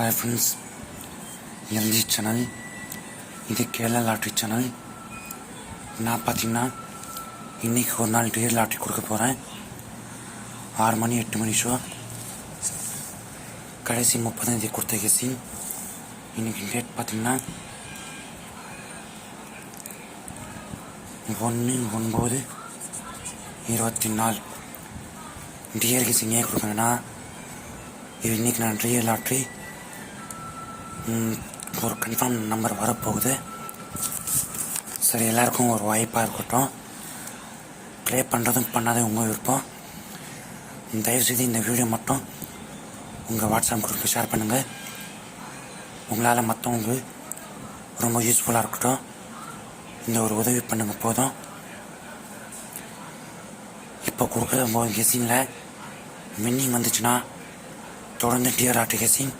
Hi friends LG channel இது Kerala lottery channel நான் பார்த்தீங்கன்னா இன்றைக்கி ஒரு நாள் டே லாட்ரி கொடுக்க போகிறேன் ஆறு மணி எட்டு மணி ஷோ கடைசி முப்பதாம் தேதி கொடுத்த கேசி இன்றைக்கி டேட் பார்த்தீங்கன்னா ஒன்று ஒன்பது இருபத்தி நாலு. டிஎல்கேசி ஏன் கொடுக்குறேன்னா இது இன்றைக்கி நான் டிஎல் லாட்ரி ஒரு கன்ஃபார்ம் நம்பர் வரப்போகுது. சரி எல்லாருக்கும் ஒரு வாய்ப்பாக இருக்கட்டும். ப்ளே பண்ணுறதும் பண்ணாதே உங்கள் விருப்பம். தயவுசெய்து இந்த வீடியோ மட்டும் உங்கள் வாட்ஸ்அப் குரூப்புக்கு ஷேர் பண்ணுங்கள் உங்களால் மற்றவங்க ரொம்ப யூஸ்ஃபுல்லாக இருக்கட்டும். இந்த ஒரு உதவி பண்ணுங்க போதும். இப்போ கொடுக்குற போது கெஸிங்கில் வின்னிங் வந்துச்சுன்னா தொடர்ந்து டிஆர் ஆட்டு கெஸிங்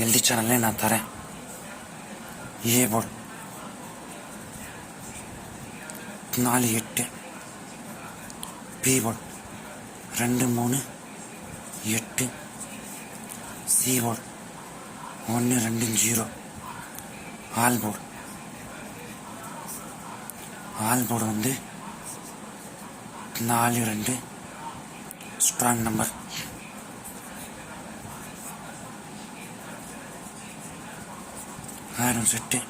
எல்டி சேனல்லே நான் தரேன் ஏ போர்டு நாலு எட்டு பி போர்டு ரெண்டு மூணு எட்டு சி போர்டு ஒன்று ரெண்டு zero all board all board வந்து நாலு ரெண்டு ஸ்ட்ராங் நம்பர் ஆயிரம் செட்டு.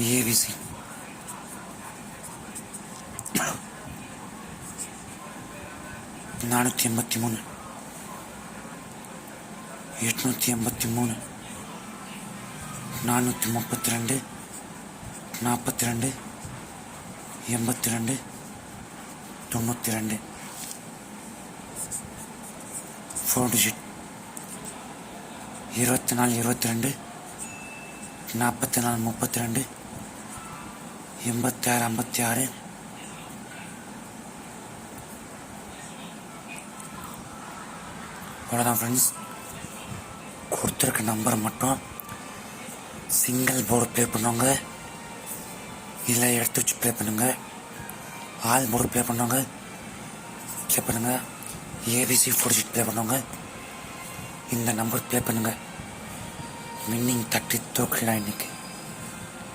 ஏவிசி. நானூற்றி எண்பத்தி மூணு. எட்நூற்றி எண்பத்தி மூணு. நானூற்றி முப்பத்தி ரெண்டு நாற்பத்தி ரெண்டு எண்பத்தி ரெண்டு தொண்ணூற்றி ரெண்டு. ஃபோர் டிஜிட் இருபத்தி நாலு இருபத்தி ரெண்டு நாற்பத்தி நாலு முப்பத்தி ரெண்டு எண்பத்தி ஆறு ஐம்பத்தி ஆறு அவ்வளோதான் ஃப்ரெண்ட்ஸ் கொடுத்துருக்க நம்பர் மட்டும் சிங்கிள் போர்டு ப்ளே பண்ணுவாங்க இல்லை எடுத்து வச்சு ப்ளே பண்ணுங்கள் ஆல் போர்டு ப்ளே பண்ணுவாங்க ப்ளே பண்ணுங்கள் ஏபிசி ஃபோர் ஜிட் ப்ளே பண்ணுவாங்க இந்த நம்பர் ப்ளே பண்ணுங்க. வின்னிங் தட்டி தோக்கலாம் இன்னைக்கு